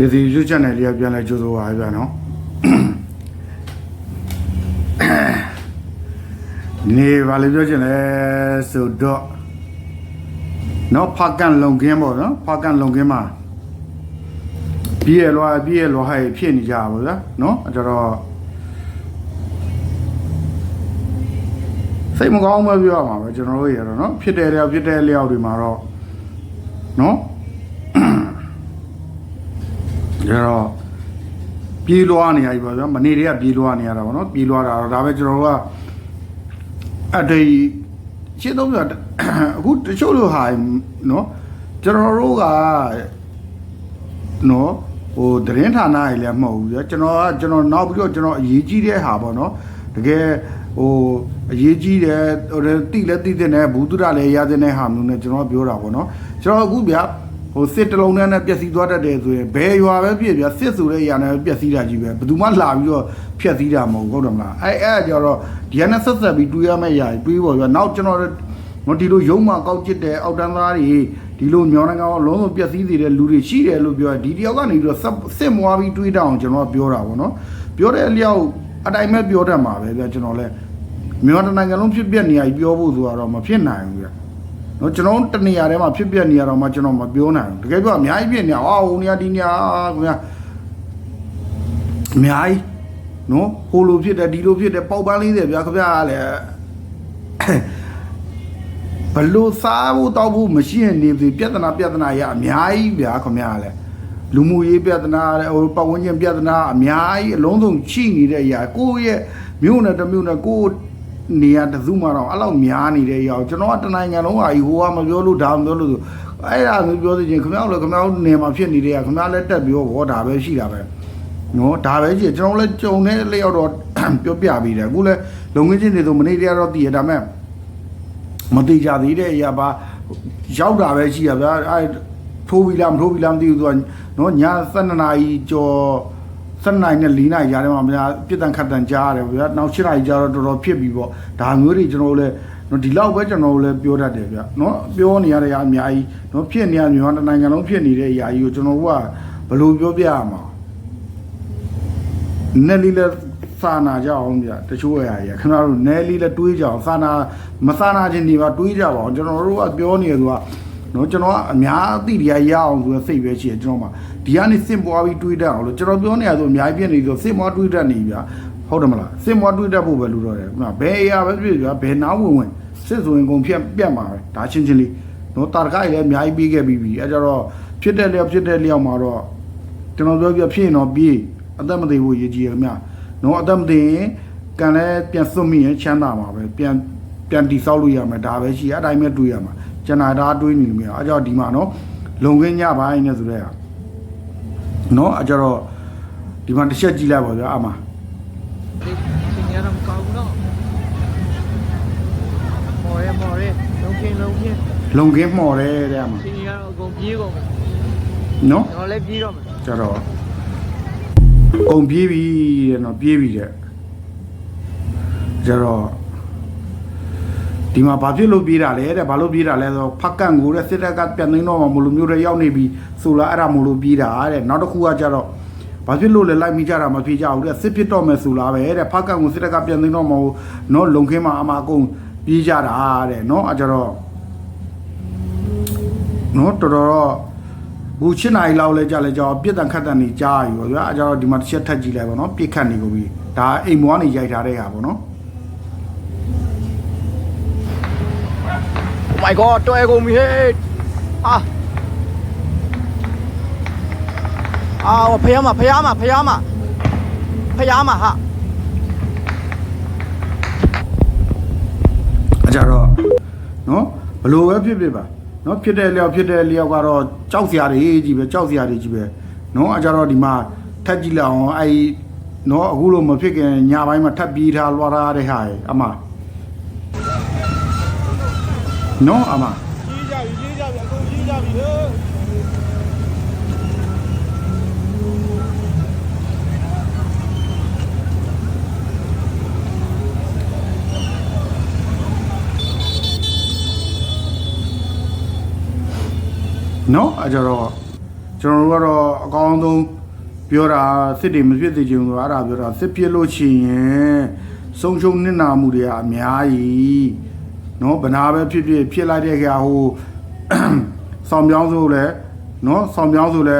ဒီစီရွှေချက်နယ်လေးကပြန်လဲကြိုးစိုးပါဗျာနော်နေပါလေပြောချင်လဲဆိုတော့နော်ဖကန်လုံကင်းပေါ့နော်ဖကန်လုံကင်းမှာပြည့်ရလွားပြည့်ရလွားဟဲ့ဖြစ်နေကြပါဗျာနော်အဲ့တော့စိတ်မကောင်းမပြောရမှာပဲကျွန်တော်တို့ရတော့နော်ဖြစ်တယ်လျောက်ဖြစ်တယ်လျောက်ဒီမှာတော့နော် ဒါတော့ပြေးလွှားနေရပြီပေါ့ဗျာမနေ့တည်းကပြေးလွှားနေရတာပေါ့နော်ပြေးလွှားတာတော့ဒါပဲကျွန်တော်တို့ကအတေးရှင်းတော့ပြအခုတချို့လိုဟာနော်ကျွန်တော်တို့ကနော်ဟိုသတင်းဌာနကြီးလည်းမဟုတ်ဘူးဗျာကျွန်တော်ကကျွန်တော်နောက်ပြီးတော့ကျွန်တော်အရေးကြီးတဲ့ဟာပေါ့နော်တကယ်ဟိုအရေးကြီးတယ်ဟိုတိလည်းတိတဲ့နဲ့ဘူးတုဒလည်းရတဲ့ဟာမျိုးနဲ့ကျွန်တော်ပြောတာပေါ့နော်ကျွန်တော်အခုဗျာဟို စစ်တလုံးနဲ့နဲ့ပျက်စီးသွားတတ်တယ်ဆိုရင်ဘယ်ရွာပဲပြည့်ပြစစ်ဆိုတဲ့အရာနဲ့ပျက်စီးတာကြီးပဲဘယ်သူမှလာပြီးတော့ဖျက်စီးတာမဟုတ်ဟုတ်တယ်မလားအဲအဲ့ကြတော့ဒီကနေ့ဆက်ဆက်ပြီးတွေးရမယ့်အရာတွေးပေါ်ပြနောက်ကျွန်တော်မဒီလိုရုံးမှကောက်ကျစ်တဲ့အောက်တန်းသားတွေဒီလိုမြောင်းနိုင်ငံအလုံးစုံပျက်စီးစေတဲ့လူတွေရှိတယ်လို့ပြောဒီတယောက်ကနေပြီးတော့စစ်မွားပြီးတွေးတောင်ကျွန်တော်ပြောတာပေါ့နော်ပြောတဲ့အလျောက်အတိုင်းပဲပြောတတ်မှာပဲဗျကျွန်တော်လည်းမြောင်းနိုင်ငံလုံးဖြစ်ပြနေရပြောဖို့ဆိုတော့မဖြစ်နိုင်ဘူးဗျ နော်ကျွန်တော်တနေရာထဲမှာဖြစ်ပြနေရတော့မှကျွန်တော်မပြောနိုင်ဘူးတကယ်ပြောအများကြီးဖြစ်နေအောင်ဟိုနေရာဒီနေရာခင်ဗျာအများကြီးနော်ဟိုလိုဖြစ်တယ်ဒီလိုဖြစ်တယ်ပေါက်ပန်းလေးတယ်ဗျာခင်ဗျာလည်းဘလို့စားဖို့တောက်ဖို့မရှိရင်နေပြီပြဿနာပြဿနာရအများကြီးဗျာခင်ဗျာလည်းလူမှုရေးပြဿနာဟိုပတ်ဝန်းကျင်ပြဿနာအများကြီးအလုံးစုံရှိနေတဲ့အရာကိုယ့်ရဲ့မြို့နယ်တစ်မြို့နယ်ကိုယ့် နေရာတစ်စုမှတော့အဲ့လောက်များနေတဲ့ရောက်ကျွန်တော်ကတနိုင်ငံလုံးဟာဟိုကမပြောလို့ဒါမပြောလို့ဆိုအဲ့ဒါမျိုးပြောသေးချင်းခင်ဗျားတို့လည်းခင်ဗျားတို့နေမှာဖြစ်နေတဲ့ကခင်ဗျားလည်းတက်ပြီးတော့ဘောဒါပဲရှိတာပဲနော်ဒါပဲရှိကျွန်တော်လည်းကြုံတဲ့လျောက်တော့ပြောပြပြီးတယ်အခုလည်းလုံငင်းချင်းတွေဆိုမနေ့တည်းကတော့တည်ရဒါမဲ့မတိကြသေးတဲ့အရာပါရောက်တာပဲရှိရဗျာအဲ့ထိုးပြီးလားမထိုးပြီးလားမသိဘူးသူကနော်ည7နာရီကျော် 7နိုင်နဲ့4နိုင်ရတယ်မှာဗျာပြစ်ဒဏ်ခတ်တန်ကြားရတယ်ဗျာနောက်7နိုင်ကြားတော့တော်တော်ဖြစ်ပြီပေါ့ဒါမျိုးတွေကျွန်တော်တို့လည်းနော်ဒီလောက်ပဲကျွန်တော်တို့လည်းပြောတတ်တယ်ဗျာနော်ပြောနေရတဲ့အများကြီးနော်ဖြစ်နေရမြန်မာတစ်နိုင်ငံလုံးဖြစ်နေတဲ့အရာကြီးကိုကျွန်တော်တို့ကဘယ်လိုပြောပြရမှာနယ်လီလည်းစာနာကြအောင်ဗျာတချို့အရာကြီးခင်ဗျားတို့နယ်လီလည်းတွေးကြအောင်စာနာမစာနာခြင်းဒီမှာတွေးကြပါအောင်ကျွန်တော်တို့ကပြောနေရသူက နော်ကျွန်တော်ကအများအသိတရားရအောင်ဆိုတဲ့စိတ်ပဲရှိတယ်ကျွန်တော်မှာဒီကနေစင်ပွားပြီးတွေးတတ်အောင်လို့ကျွန်တော်ပြောနေရဆိုအများကြီးပြနေဆိုစင်ပွားတွေးတတ်နေဗျာဟုတ်တယ်မလားစင်ပွားတွေးတတ်ဖို့ပဲလို့တော့တယ်ဘယ်အရာပဲဖြစ်ဗျာဘယ်နာဝင်ဝင်စစ်ဆိုရင်ကုန်ဖြတ်ပြတ်မှာပဲဒါချင်းချင်းလေးနော်တာရကကြီးလည်းအများကြီးပြီးခဲ့ပြီးပြီအဲကြတော့ဖြစ်တဲ့လျောက်ဖြစ်တဲ့လျောက်မှာတော့ကျွန်တော်ပြောပြဖြစ်ရင်တော့ပြေးအသက်မသေးဘူးရည်ကြီးရခင်ဗျာနော်အသက်မသေးရင်ကန်လဲပြန်စွတ်မိရင်ချမ်းသာမှာပဲပြန်ပြန်တိဆောက်လို့ရမယ်ဒါပဲရှိရအတိုင်းပဲတွေးရမှာ ကျွန်တော်ဒါတွေးနေလို့မရအဲကြောင့်ဒီမှာနော်လုံခင်းညပိုင်းနဲ့ဆိုတဲ့ဟာနော်အဲကြတော့ဒီမှာတစ်ချက်ကြည့်လိုက်ပါဗျာအမဒီရှင်ရတော့မကောင်းဘူးတော့မော်ရဲမော်ရဲလုံးချင်းလုံးချင်းလုံခင်းမှော်တယ်တဲ့အမရှင်ရတော့အကုန်ပြေးကုန်မယ်နော်ကျွန်တော်လည်းပြေးတော့မယ်ကြတော့အကုန်ပြေးပြီတဲ့နော်ပြေးပြီတဲ့ကြတော့ ဒီမှာဘာဖြစ်လို့ပြေးတာလဲတဲ့ဘာလို့ပြေးတာလဲဆိုတော့ဖက်ကန်ကိုတဲ့စစ်တပ်ကပြန်သိမ်းတော့မှမလို့မျိုးတွေရောက်နေပြီဆိုလားအဲ့ဒါမလို့ပြေးတာတဲ့နောက်တစ်ခုကကြတော့ဘာဖြစ်လို့လဲလိုက်မိကြတာမဖြစ်ကြဘူးတဲ့စစ်ဖြစ်တော့မယ်ဆိုလားပဲတဲ့ဖက်ကန်ကိုစစ်တပ်ကပြန်သိမ်းတော့မှနော်လုံခင်းမှာအမအကုန်ပြေးကြတာတဲ့နော်အကြတော့နော်တော်တော်တော့ဘူး7နိုင်လောက်လဲကြာလဲကြာပြစ်တန်ခတ်တန်နေကြားပြီပေါ့ဗျာအဲကြတော့ဒီမှာတစ်ချက်ထပ်ကြည့်လိုက်ပါတော့ပြစ်ခတ်နေကုန်ပြီဒါအိမ်မွားနေရိုက်ထားတဲ့ဟာပေါ့နော် my god တွဲကုန်ပြီဟဲ့အာအာဖယားမဖယားမဖယားမဖယားမဟာအဲကြတော့နော်ဘလို့ပဲဖြစ်ဖြစ်ပါနော်ဖြစ်တဲ့လျောက်ဖြစ်တဲ့လျောက်ကတော့ကြောက်စရာတွေကြီးပဲကြောက်စရာတွေကြီးပဲနော်အဲကြတော့ဒီမှာထပ်ကြည့်လိုက်အောင်အဲနော်အခုလို့မဖြစ်ခင်ညပိုင်းမှာထပ်ပြီးထားလွှာထားတဲ့ဟာရဲ့အမ နော်အမကြီးကြပြီကြီးကြပြီအကုန်ကြီးကြပြီဟဲ့နော်အဲကြတော့ကျွန်တော်တို့ကတော့အကောင်းဆုံးပြောတာစစ်တွေမဖြစ်သေးချင်ဘူးဆိုတော့အဲ့ဒါပြောတာစစ်ပြစ်လို့ရှိရင်ဆုံးရှုံးနစ်နာမှုတွေကအများကြီး နော်ဗနာပဲဖြစ်ဖြစ်ဖြစ်လိုက်တဲ့ခါဟိုဆောင်ပြောင်းဆိုလဲနော်ဆောင်ပြောင်းဆိုလဲ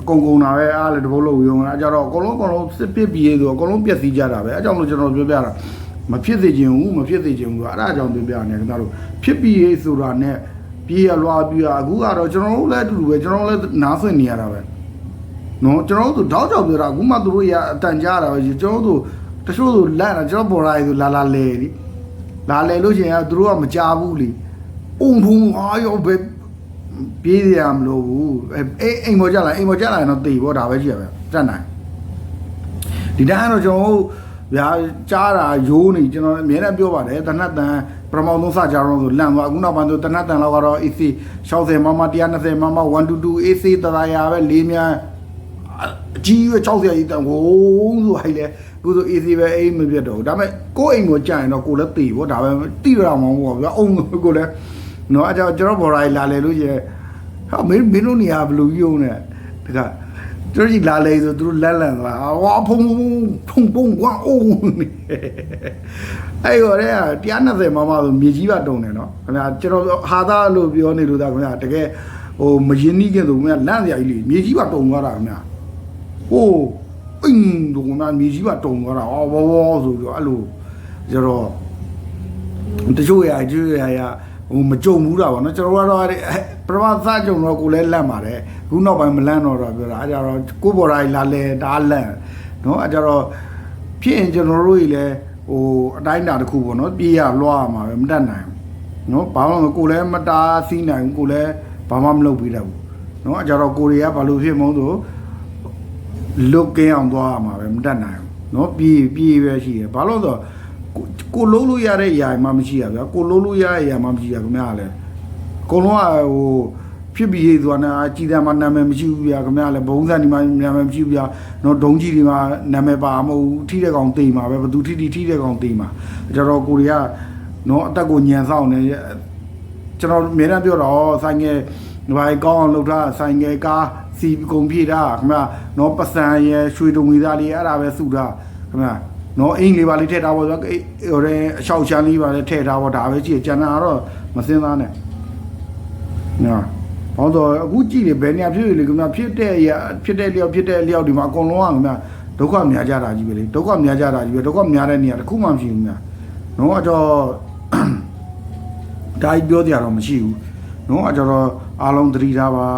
အကုန်ကုန်တာပဲအားလည်းတပုတ်လို့ရုံအဲကြတော့အကုန်လုံးအကုန်လုံးစစ်ပစ်ပြီးဆိုအကုန်လုံးပြက်စီးကြတာပဲအဲကြောင့်လို့ကျွန်တော်ပြောပြတာမဖြစ်သေးခြင်းဘူးမဖြစ်သေးခြင်းဘူးအဲ့ဒါကြောင့်ပြောပြနေခင်ဗျားတို့ဖြစ်ပြီးဆိုတာနဲ့ပြေးရလွားပြီးရအခုကတော့ကျွန်တော်တို့လည်းအတူတူပဲကျွန်တော်တို့လည်းနားဆွင့်နေရတာပဲနော်ကျွန်တော်တို့တောက်ကြောက်ပြောတာအခုမှသူတို့ရအတန်ကြားတာပဲကျွန်တော်တို့တချို့ဆိုလန့်တာကျွန်တော်ပေါ်လာရဆိုလာလာလဲလी လာလဲလို့ရှိရင်သူတို့ကမကြဘူးလीအုံဖုံအာရောပဲပြေးရမလို့ဘူးအဲအိမ်အိမ်ပေါ်ကြလာအိမ်ပေါ်ကြလာရင်တော့တေပေါ့ဒါပဲကြည့်ရပဲတတ်နိုင်ဒီတိုင်းကတော့ကျွန်တော်တို့ဗျာကြားတာရိုးနေကျွန်တော်အများနဲ့ပြောပါတယ်တနတ်တန်ပရမောင်သုံးစကြတော့ဆိုလန့်သွားအခုနောက်ပိုင်းဆိုတနတ်တန်လောက်ကတော့ AC 60မမ120မမ122 AC တရာရပဲလေးများ အကြီးရွ60ကြီးတန်ဟိုးဆိုဟိုက်လေအခုဆို AC ပဲအိမ်မပြတ်တော့ဘူးဒါပေမဲ့ကိုယ့်အိမ်ကိုကြာရင်တော့ကိုယ်လည်းတေပေါ့ဒါပဲတိရအောင်မဟုတ်ဘူးဗျာအုံကိုလည်းနော်အဲကြောင့်ကျွန်တော်ဘော်ရိုင်းလာလေလို့ရှိရင်ဟာမင်းမင်းတို့နေရာဘယ်လိုယုံနေတခါတို့ကြီးလာလေဆိုသူတို့လက်လန်သွားဟောဖုံဖုံဖုံကွာအိုးအဲ့ရောတဲ့120မမဆိုမြေကြီးပါတုံတယ်နော်ခင်ဗျာကျွန်တော်ဟာသားလို့ပြောနေလို့ဒါခင်ဗျာတကယ်ဟိုမရင်နီးခင်ဆိုခင်ဗျာလန့်စရာကြီးလေမြေကြီးပါတုံသွားတာခင်ဗျာ ဟိုအင်းတို့ကမြေကြီးပါတုံသွားတာဟောဘောဘောဆိုပြီးတော့အဲ့လိုကျတော့တချို့ရအကျိုးရရဟိုမကြုံဘူးတာပေါ့နော်ကျွန်တော်ကတော့အဲ့ပရမသကြုံတော့ကိုလည်းလက်ပါတယ်ခုနောက်ပိုင်းမလန့်တော့တော့ပြောတာအဲကြတော့ကိုဘော်ရိုင်းလာလဲဒါလန့်နော်အဲကြတော့ဖြစ်ရင်ကျွန်တော်တို့ကြီးလည်းဟိုအတိုင်းတာတစ်ခုပေါ့နော်ပြေးရလွှားရမှာပဲမတတ်နိုင်ဘူးနော်ဘာလို့လဲကိုလည်းမတားစီးနိုင်ဘူးကိုလည်းဘာမှမလုပ်ပြီးတော့ဘူးနော်အဲကြတော့ကိုရီးယားဘာလို့ဖြစ်မုန်းဆို လုတ်ကင်းအောင်သွားရမှာပဲမတတ်နိုင်ဘူးနော်ပြေးပြေးပဲရှိတယ်ဘာလို့လဲဆိုတော့ကိုကိုလုံးလို့ရတဲ့ຢာမှမရှိရဗျာကိုလုံးလို့ရတဲ့ຢာမှမရှိရခင်ဗျားလည်းအကုန်လုံးကဟိုဖြစ်ပြီးရေးသွားတာကြီးတယ်မှနာမည်မရှိဘူးဗျာခင်ဗျားလည်းဘုံစံဒီမှာနာမည်မရှိဘူးဗျာတော့ဒုံကြီးဒီမှာနာမည်ပါမဟုတ်ဘူးထိတဲ့ကောင်တိမ်မှာပဲဘသူထိထိထိတဲ့ကောင်တိမ်မှာကျတော့ကိုရီးယားနော်အတက်ကိုညံဆောင်နေ ကျွန်တော်အများနဲ့ပြောတော့ဆိုင်ငယ်ဘာကောင်းအောင်လုပ်ထားဆိုင်ငယ်ကားစီကုန်ပြေးတာခင်ဗျာနော်ပစံရယ်ရွှေတုံငွေသားလေးအဲ့ဒါပဲစုတာခင်ဗျာနော်အင်္ဂလိပ်ပါလေးထည့်ထားပါဆိုတော့ဟိုတဲ့အရှောက်ချမ်းလေးပါလေးထည့်ထားပါဒါပဲကြည့်ကျန်တာကတော့မစင်းသားနဲ့နော်ဘာလို့လဲအခုကြည့်နေဘယ်နေရာဖြစ်လေခင်ဗျာဖြစ်တဲ့အရာဖြစ်တဲ့လျောက်ဖြစ်တဲ့လျောက်ဒီမှာအကုန်လုံးကခင်ဗျာဒုက္ခများကြတာကြီးပဲလေဒုက္ခများကြတာကြီးပဲဒုက္ခများတဲ့နေရာတစ်ခုမှမရှိဘူးခင်ဗျာနော်အတော့ ဒါကြီးပြောတရားတော့မရှိဘူးနော်အတော့အားလုံးသတိထားပါ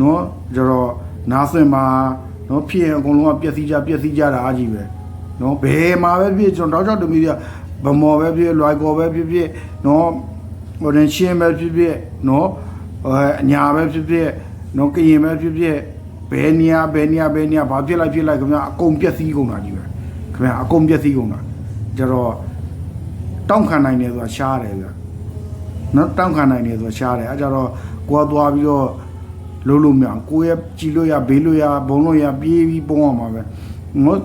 နော်ကျတော့နားစင်မှာနော်ဖြစ်ရင်အကုန်လုံးကပျက်စီးကြပျက်စီးကြတာအကြီးပဲနော်ဘယ်မှာပဲဖြစ်ကျွန်တော်တောက်ချောက်တမီးကဗမော်ပဲဖြစ်လွိုက်ကော်ပဲဖြစ်ဖြစ်နော်ဟိုရင်ရှင်းပဲဖြစ်ဖြစ်နော်အဲအညာပဲဖြစ်ဖြစ်နော်ကရင်ပဲဖြစ်ဖြစ်ဘယ်နေရာဘယ်နေရာဘယ်နေရာဘာဖြစ်လိုက်ဖြစ်လိုက်ခင်ဗျာအကုန်ပြက်စီးကုန်တာကြီးပဲခင်ဗျာအကုန်ပြက်စီးကုန်တာကြတော့တောင်းခံနိုင်တယ်ဆိုတာရှားတယ်ဗျ နော်တောင့်ခံနိုင်တယ်ဆိုရှားတယ်အဲကြတော့ကိုကသွားပြီးတော့လုံးလို့မရအောင်ကိုရဲ့ကြည်လို့ရဘေးလို့ရဘုံလို့ရပြေးပြီးပုံအောင်ပါပဲငေါ့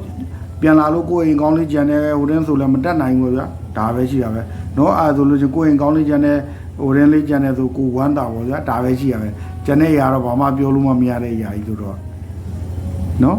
ပြန်လာလို့ကိုအိမ်ကောင်းလေးကြံတယ်ဟိုတင်းဆိုလည်းမတက်နိုင်ဘူးဗျာဒါပဲရှိရပဲနော်အဲဆိုလို့ချင်းကိုအိမ်ကောင်းလေးကြံတယ်ဟိုတင်းလေးကြံတယ်ဆိုကိုဝမ်းတာပေါ့ဗျာဒါပဲရှိရပဲကြံတဲ့ຢာတော့ဘာမှပြောလို့မရတဲ့ຢာကြီးဆိုတော့နော်